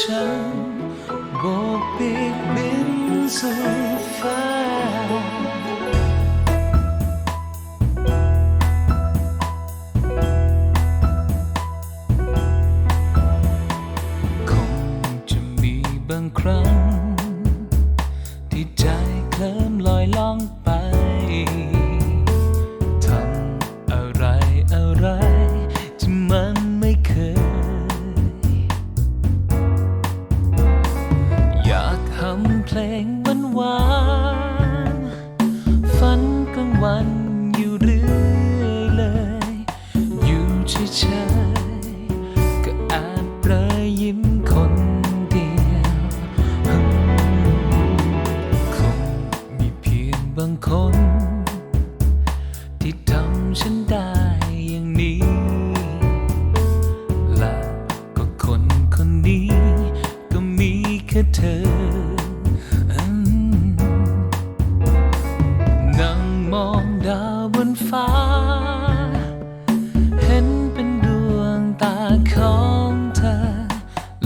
ฉันโบกปีกบินสู่ฟ้าคงจะมีบางครั้ง งหวานหวานฝันกลางวันอยู่เรื่อยเลย อยู่เฉยๆก็อาจเปรยยิ้มคนเดียวคงมีเพียงบางคน ที่ทำฉันได้อย่างนี้ และก็คนคนนี้ก็มีแค่เธอ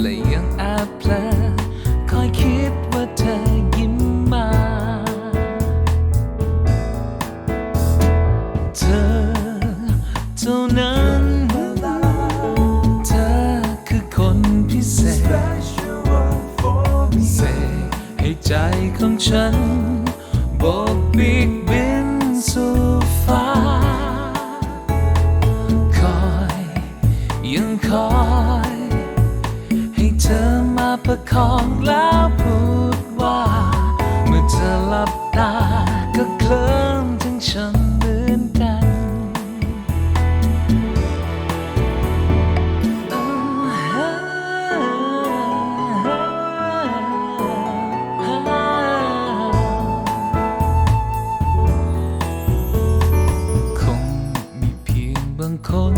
และยังแอบเพลอคอยคิดว่าเธอยิ้มมา เธอเท่านั้น เธอคือคนพิเศษเสกให้ใจของฉันโบกปีกบิ ประคองแล้วพูดว่า เมื่อเธอหลับตาก็เคลิ้มถึงฉันเหมือนกัน คงมีเพียงบางคน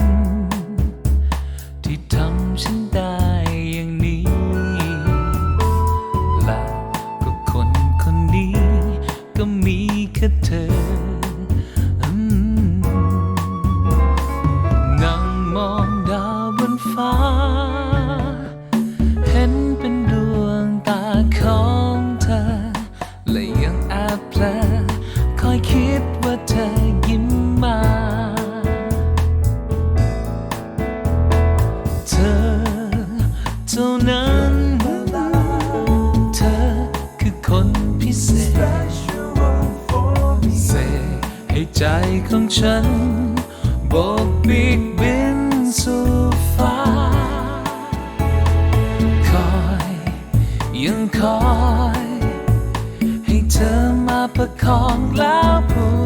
ให้ใจของฉันโบกปีกบินสู่ฟ้า คอยยังคอย ให้เธอมาประคองแล้วพู